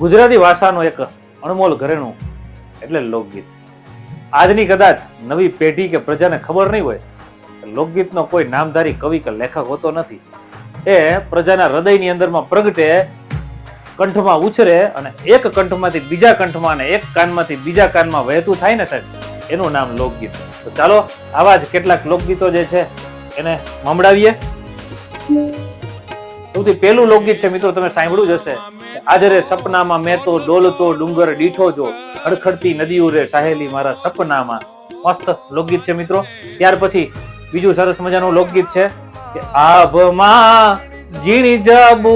ગુજરાતી ભાષાનું એક અણમોલ ઘરેણું એટલે લોકગીત. આજની કદાચ નવી પેઢી કે પ્રજાને ખબર નહીં હોય લોકગીતનો કોઈ નામધારી કવિ કે લેખક હોતો નથી. એ પ્રજાના હૃદયની અંદરમાં પ્રગટે, કંઠમાં ઉછરે અને એક કંઠમાંથી બીજા કંઠમાં અને એક કાનમાંથી બીજા કાનમાં વહેતું થાય ને સાહેબ, એનું નામ લોકગીત. તો ચાલો, આવા જ કેટલાક લોકગીતો જે છે, એને મમડાવીએ. સૌથી પહેલું લોકગીત છે, મિત્રો, તમે સાંભળ્યું જ હશે. કે આજે સપનામાં મેં તો ડોલતો, ડુંગર દીઠો જો, ખડખડતી નદીઓ રે સાહેલી મારા સપનામાં. મસ્ત લોકગીત છે મિત્રો. ત્યાર પછી બીજું સરસ મજાનું લોકગીત છે કે આભમાં ઝીણી જબુ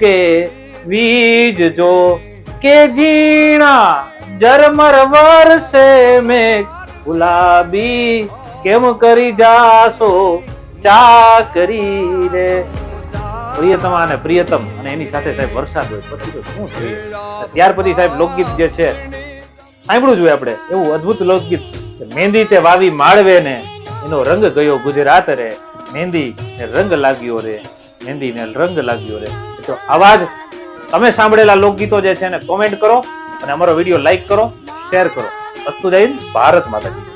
કે વીજ જો કે ઝીણા જરમર વરસે મેં ગુલાબી કેમ કરી જાશો? ચાકરી રે. પ્રિયતમા અને પ્રિયતમ અને એની સાથે સાહેબ વરસાદ હોય. પછી તો શું જોઈએ? ત્યાર પછી સાહેબ લોકગીત જે છે, સાંભળવું જોઈએ આપણે. એવું અદ્ભુત લોકગીત મહેંદી તે વાવી માળવે ને, એનો રંગ ગયો ગુજરાત રે. મહેંદી ને રંગ લાગ્યો રે. મહેંદી ને રંગ લાગ્યો રે. તો આવા જ તમે સાંભળેલા લોકગીતો જે છે એને કોમેન્ટ કરો અને અમારો વીડિયો લાઈક કરો શેર કરો. અસ્તુ જય ભારત માતા કી જય.